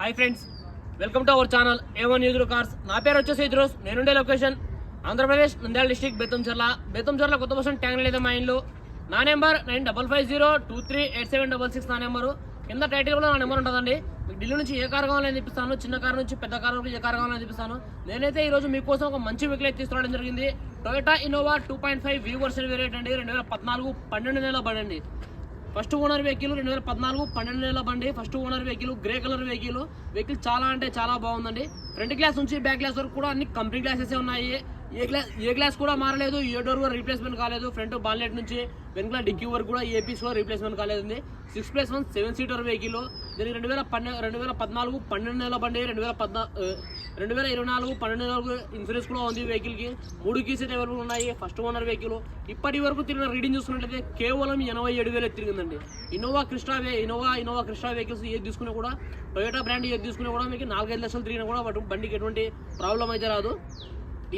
Hi friends welcome to our channel A one use cars నా పేరు వచ్చేసి ఇద్రోస్ నేనుండే లొకేషన్ ఆంధ్రప్రదేశ్ నంద్యాల డిస్టిక్ బెత్తంచర్ల బెత్తంచర్ల కొత్త బస్ ట్యాంక్ లేదా మా ఇండ్లు నా number nine double five zero two three eight seven double six నా నెంబరు. కింద టైటిల్ కూడా నా నెంబర్ ఉంటుందండి. మీకు ఢిల్లీ నుంచి ఏ కార్ కావాలని చూపిస్తాను చిన్న కార్ నుంచి పెద్ద కార్ వరకు ఏ కార్ కావాలని చూపిస్తాను నేనైతే ఈ రోజు మీకోసం ఒక మంచి వెహికల్ అయితే తీసుకురావడం జరిగింది. Toyota Innova two point five V version variant అండి. రెండు వేల పద్నాలుగు పన్నెండు నెలల పడండి ఫస్ట్ ఓనర్ వెహికల్ రెండు వేల పద్నాలుగు పన్నెండు నెలల బండి. First owner vehicle grey colour vehicle. Vehicle చాలా అంటే చాలా బాగుందండి. ఫ్రంట్ గ్లాస్ నుంచి బ్యాక్ గ్లాస్ వరకు కూడా అన్ని కంపెనీ గ్లాసెస్ ఉన్నాయి. ఏ గ్లాస్ ఏ గ్లాస్ కూడా మారలేదు. ఏ డోర్ కూడా రీప్లేస్మెంట్ కాలేదు. ఫ్రంట్ బాన్లెట్ నుంచి వెనకాల డిక్కీ వరకు కూడా ఏ పీస్ కూడా రీప్లేస్మెంట్ కాలేదు six plus one seven seater vehicle. దీనికి రెండు వేల పన్నె రెండు వేల పద్నాలుగు పన్నెండు నెలల బండి రెండు వేల పద్నా రెండు వేల ఇరవై నాలుగు పన్నెండు నెలలకు ఇన్సూరెన్స్ కూడా ఉంది వెహికల్కి మూడు కీస్ అయితే అవైలబుల్ ఉన్నాయి. ఫస్ట్ ఓనర్ వెహికల్ ఇప్పటి వరకు తిరిగిన రీడింగ్ చూసుకున్నట్లయితే కేవలం ఎనభై ఏడు వేలు తిరిగిందండి. ఇన్నోవా క్రిస్టా వే ఇన్నోవా ఇన్నోవా క్రిస్టా వెహికల్స్ ఏది తీసుకున్నా కూడా టొయోటా బ్రాండ్ ఏది తీసుకున్నా కూడా మీకు నాలుగైదు లక్షలు తిరిగినా కూడా బండికి ఎటువంటి ప్రాబ్లం అయితే రాదు.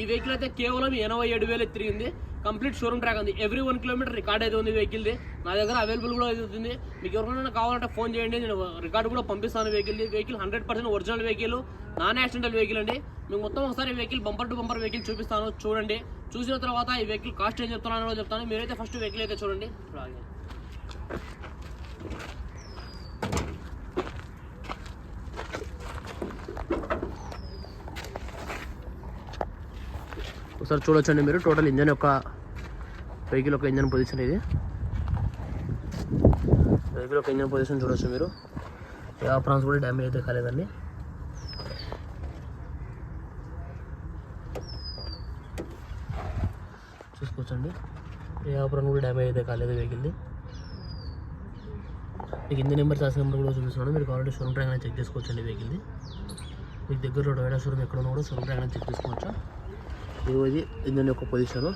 ఈ వెహికల్ అయితే కేవలం ఎనభై ఏడు వేలు తిరిగింది. కంప్లీట్ షోరూమ్ ట్రాక్ ఉంది. ఎవ్రీ వన్ కిలోమీటర్ రికార్డ్ అయితే ఉంది వెహికల్ది. నా దగ్గర అవైలబుల్ కూడా అవుతుంది మీకు ఎవరికైనా కావాలంటే ఫోన్ చేయండి. నేను రికార్డు కూడా పంపిస్తాను వెహికల్ది. Vehicle hundred percent original vehicle non accidental vehicle అండి. మీకు మొత్తం ఒకసారి vehicle bumper to bumper vehicle చూపిస్తాను. చూడండి. చూసిన తర్వాత ఈ వెహికల్ కాస్ట్ ఏం చెప్తున్నానో చెప్తాను. మీరైతే ఫస్ట్ వెహికల్ అయితే చూడండి. ఒకసారి చూడొచ్చండి మీరు. టోటల్ ఇంజన్ యొక్క వెహికల్ యొక్క ఇంజన్ పొజిషన్ ఇది. వెహికల్ యొక్క ఇంజన్ పొజిషన్ చూడొచ్చు మీరు. ఏ ఆప్రాన్స్ కూడా డ్యామేజ్ అయితే కాలేదండి. చూసుకోవచ్చండి. ఏ ఆప్రాన్ కూడా డ్యామేజ్ అయితే కాలేదు వెహికల్ది మీకు ఇంజన్ నెంబర్ చార్జ్ నెంబర్ కూడా చూపిస్తున్నాను. మీరు కావాలంటే షోరూమ్ ట్రాక్ చెక్ చేసుకోవచ్చండి వెహికల్ది మీకు దగ్గరలో టొయోటా షోరూమ్ ఎక్కడ ఉన్నా కూడా షోరూమ్ ట్రాక్ చెక్ చేసుకోవచ్చు? ఇది ఇంజన్ యొక్క పొజిషను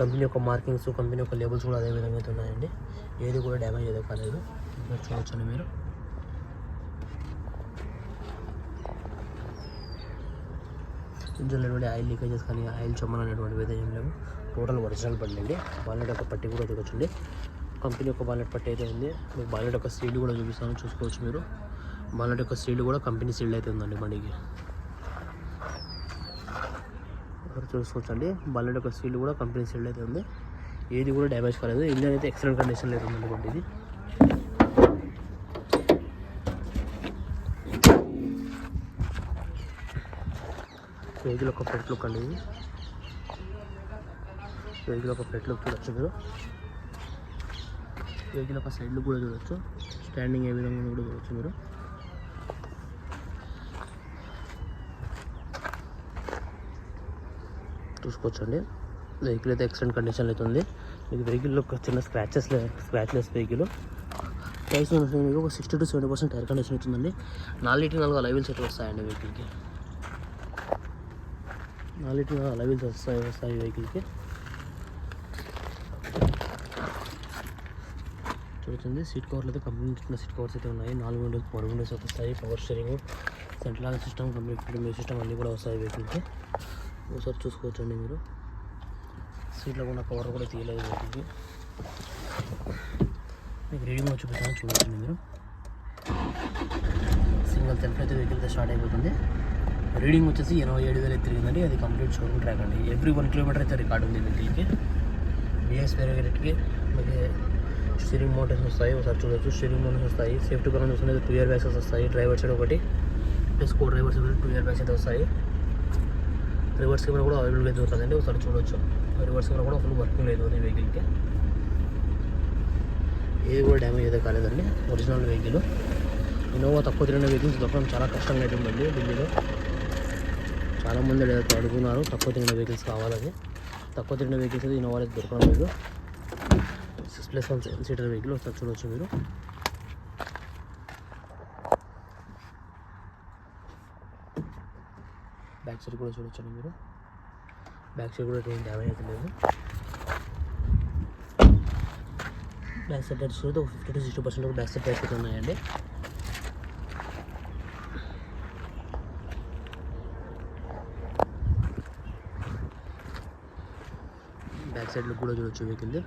కంపెనీ యొక్క మార్కింగ్స్ కంపెనీ యొక్క లేబుల్స్ కూడా అదే విధంగా అయితే ఉన్నాయండి. ఏది కూడా డ్యామేజ్ ఏదో కాలేదు. ఇక్కడ చూడొచ్చండి మీరు. ఇంజన్లో ఎటువంటి ఆయిల్ లీకేజెస్ కానీ ఆయిల్ చెమ్మలు అనేటువంటివి అయితే ఏం లేవు. టోటల్ ఒరిజినల్ బండి అండి. బాలెట్ యొక్క పట్టి కూడా దిగొచ్చండి కంపెనీ యొక్క బాలెట్ పట్టి అయితే ఉంది. మీకు బాలెట్ యొక్క సీల్ కూడా చూపిస్తాను. చూసుకోవచ్చు మీరు. బాలెట్ యొక్క సీల్ కూడా కంపెనీ సీల్డ్ అయితే ఉందండి బండికి. ఇక్కడ చూసుకోవచ్చండి. బల్లెడ్ యొక్క సీల్ కూడా కంపెనీ సీల్ అయితే ఉంది. ఏది కూడా డ్యామేజ్ కాలేదు. ఇంజన్ అయితే ఎక్సలెంట్ కండిషన్లో అయితే ఉంది అనుకోండి ఇది. వెహికల్ ఒక ఫ్రంట్ లుక్ అండి ఇది. వెహికల్ ఒక ఫ్రంట్ లుక్ చూడొచ్చు మీరు. వెహికల్ ఒక సైడ్ లుక్ కూడా చూడొచ్చు. స్టాండింగ్ ఏ విధంగా కూడా చూడొచ్చు మీరు. చూసుకోవచ్చండి. వెహికల్ అయితే ఎక్సలెంట్ కండిషన్ అయితే ఉంది. మీకు వెహికల్లో ఒక చిన్న స్క్రాచెస్ స్క్రాచ్లెస్ వెహికల్ ప్రైస్ మీకు ఒక sixty to seventy percent tyre condition అవుతుందండి నాలుగు నాలుగు అలవిల్స్ అయితే వస్తాయండి వెహికల్కి నాలుగు నాలుగు అలవిల్స్ వస్తాయి వస్తాయి వెహికల్కి చూడుతుంది సీట్ కవర్లు అయితే కంప్లీట్ సీట్ కవర్స్ అయితే ఉన్నాయి. నాలుగు విండోస్ పవర్ విండోస్ వస్తాయి. Power steering central system complete music system అన్నీ కూడా వస్తాయి వెహికల్కి ఒకసారి చూసుకోవచ్చండి మీరు. సీట్లో ఉన్న కవర్ కూడా తీయలేదు వీటికి మీకు రీడింగ్ చూపిస్తాను చూడొచ్చండి మీరు. సింగిల్ సెల్ఫ్ అయితే వెహికల్తో స్టార్ట్ అయిపోతుంది. రీడింగ్ వచ్చేసి ఎనభై ఏడు వేలు తిరిగిందండి. అది కంప్లీట్ షోరూమ్ ట్రాక్ అండి. ఎవ్రీ వన్ కిలోమీటర్ అయితే రికార్డు ఉంది వెహికల్కి బిఎస్ వేరేకి మీకు స్టీరింగ్ మోటార్స్ వస్తాయి. ఒకసారి చూడొచ్చు. స్టీరింగ్ మోటార్స్ వస్తాయి. సేఫ్టీ పరంగా చూసుకుంటే టూ ఇయర్ బ్యాగ్స్ వస్తాయి. డ్రైవర్ సైడ్ ఒకటి. Plus co drivers two air bags అయితే వస్తాయి. రివర్స్ కెమెరా కూడా అవైలబుల్గా దొరుకుతుందండి ఒకసారి చూడొచ్చు. రివర్స్ కెమెరా కూడా ఫుల్ వర్కింగ్ లేదు ఈ వెహికల్కి ఏది కూడా డ్యామేజ్ అయితే కాలేదండి. ఒరిజినల్ వెహికల్ ఇన్నోవా తక్కువ తిరిగిన వెహికల్స్ దొరకడం చాలా కష్టంగా అయితే ఉందండి ఢిల్లీలో. చాలామంది అయితే అడుగుతున్నారు తక్కువ తిరిగిన వెహికల్స్ కావాలని. తక్కువ తిరిగిన వెహికల్స్ అయితే ఇన్నోవా అయితే దొరకడం లేదు. Six plus one seven seater vehicle ఒకసారి చూడొచ్చు మీరు. బ్యాక్ సైడ్ కూడా చూడొచ్చండి మీరు. బ్యాక్ సైడ్ కూడా ఏం డ్యామేజ్ అయితే లేదు. బ్యాక్ సైడ్ టైర్స్ చూస్తే ఒక fifty to sixty percent back side tyres అయితే ఉన్నాయండి. బ్యాక్ సైడ్ లుక్ కూడా చూడొచ్చు vehicle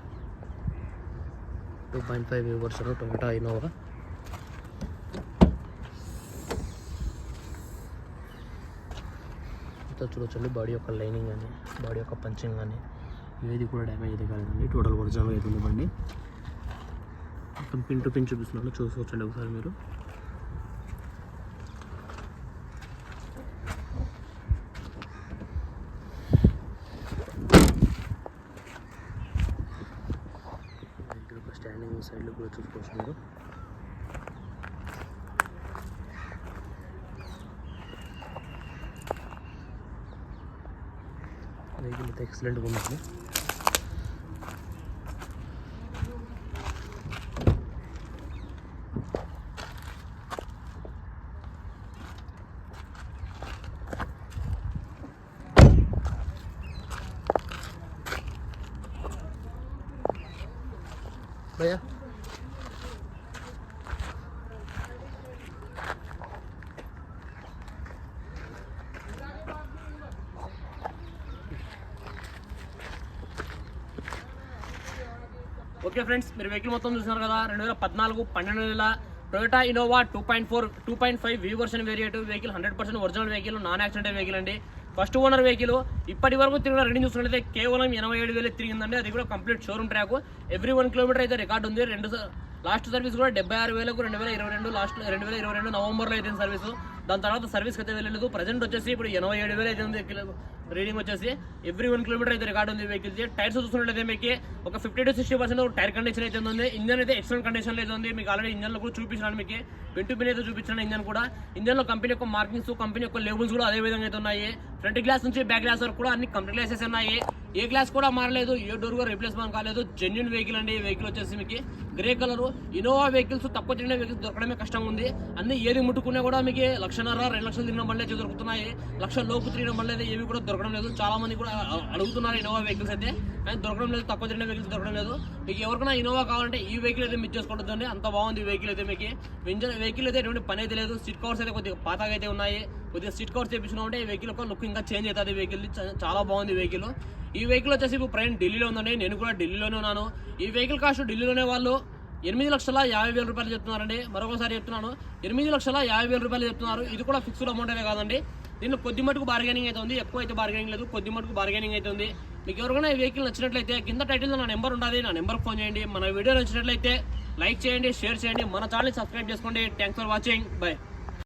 two point five version tomato Innova. చూడొచ్చండి. బాడీ యొక్క లైనింగ్ కానీ బాడీ యొక్క పంచింగ్ కానీ ఏది కూడా డ్యామేజ్ అయితే కాలేదండి. టోటల్ ఒరిజినల్ అయితే ఉంది బండి. మొత్తం పిన్ టు పిన్ చూపిస్తున్నాను చూసుకోవచ్చండి ఒకసారి మీరు. స్టాండింగ్ సైడ్లో కూడా చూసుకోవచ్చు మీరు. వెహికల్ అయితే ఎక్సలెంట్గా ఉందండి ఓకే ఫ్రెండ్స్ మీరు వెహికల్ మొత్తం చూస్తున్నారు కదా రెండు వేల పద్నాలుగు పన్నెండు నెలల Toyota Innova two point four two point five V version variant vehicle hundred percent original vehicle non accident vehicle అండి. ఫస్ట్ ఓనర్ వెహికల్ ఇప్పటి వరకు తిరిగిన రెండు చూసుకుంటే కేవలం ఎనభై ఏడు వేలు తిరిగిందండి. అది కూడా complete showroom track every one kilometre అయితే రికార్డు ఉంది. రెండు లాస్ట్ సర్వీస్ కూడా డెబ్బై ఆరు వేలకు రెండు వేల ఇరవై రెండు లాస్ట్ రెండు వేల ఇరవై రెండు నవంబర్లో అయితే సర్వీస్ దాని తర్వాత సర్వీస్కి అయితే వెళ్ళలేదు. ప్రజెంట్ వచ్చేసి ఇప్పుడు ఎనభై ఏడు వేలు అయితే ఉంది రీడింగ్ వచ్చేసి ఎవ్రీ వన్ కిలోమీటర్ అయితే రికార్డ్ ఉంది వెహికల్ టైర్స్ చూసుకున్నట్లయితే మీకు ఒక fifty to sixty percent tyre condition అయితే ఉంది. ఇంజన్ అయితే ఎక్సలెంట్ కండిషన్ అయితే ఉంది. మీకు ఆల్రెడీ ఇంజన్ కూడా చూపించాను మీకు. పిన్ టు పిన్ అయితే చూపించిన ఇంజన్ కూడా. ఇంజన్లో కంపెనీ యొక్క మార్కింగ్స్ కంపెనీ యొక్క లేబుల్స్ కూడా అదే విధంగా అయితే ఉన్నాయి. ఫ్రంట్ గ్లాస్ నుంచి బ్యాక్ గ్లాస్ వరకు కూడా అన్ని కంప్లీట్ గ్లాసెస్ ఉన్నాయి. ఏ గ్లాస్ కూడా మారలేదు ఏ డోర్ కూడా రిప్లేస్మెంట్ కాలేదు. జెన్యున్ వెహికల్ అండి ఈ వెహికల్ వచ్చేసి మీకు గ్రే కలర్ ఇన్నోవా వెహికల్స్ తక్కువ తిరిగిన వెహికల్స్ దొరకడమే కష్టం ఉంది. అన్ని ఏది ముట్టుకున్నా కూడా మీకు లక్షన్నర రెండు లక్షలు తిరిగిన బండ్లే దొరుకుతున్నాయి. లక్ష లోపు తిరిగిన బండ్లు అయితే ఏవి కూడా దొరకడం లేదు. చాలా మంది కూడా అడుగుతున్నారు ఇన్నోవా వెహికల్స్ అయితే. కానీ దొరకడం లేదు తక్కువ తిరిగిన వెహికల్స్ దొరకడం లేదు. మీకు ఎవరికైనా ఇన్నోవా కావాలంటే ఈ వెహికల్ అయితే మిస్ చేసుకోవద్దండి. అంత బాగుంది ఈ వెహికల్ అయితే మీకు. వెంజర్ వెహికల్ అయితే ఎటువంటి పని అయితే లేదు. సీట్ కవర్స్ అయితే కొద్దిగా పాతగా అయితే ఉన్నాయి. కొద్దిగా సీట్ కవర్స్ చేయించుకున్నామంటే ఈ వెహికల్ ఒక లుక్ ఇంకా చేంజ్ అవుతుంది. ఈ వెహికల్ చాలా బాగుంది ఈ వెహికల్ ఈ వెహికల్ వచ్చేసి ఇప్పుడు ప్రయాణం ఢిల్లీలో ఉందండి. నేను కూడా ఢిల్లీలోనే ఉన్నాను. ఈ వెహికల్ కాస్ట్ ఢిల్లీలోనే వాళ్ళు ఎనిమిది లక్షల యాభై వేల రూపాయలు చెప్తున్నారండి. మరొకసారి చెప్తున్నాను. ఎనిమిది లక్షల యాభై వేల రూపాయలు చెప్తున్నారు. ఇది కూడా ఫిక్స్డ్ అమౌంట్ అనే కాదండి. దీనిలో కొద్ది మటుకు బార్గెనింగ్ అయితే ఉంది. ఎక్కువ అయితే బార్గెనింగ్ లేదు. కొద్ది మటుకు బార్గెనింగ్ అయితే ఉంది. మీకు ఎవరికైనా ఈ వెహికల్ నచ్చినట్లయితే కింద టైటిల్లో నా నెంబర్ ఉంటుంది నా నెంబర్కి ఫోన్ చేయండి. మన వీడియో నచ్చినట్లయితే లైక్ చేయండి షేర్ చేయండి. మన ఛానల్ సబ్స్క్రైబ్ చేసుకోండి. Thanks for watching bye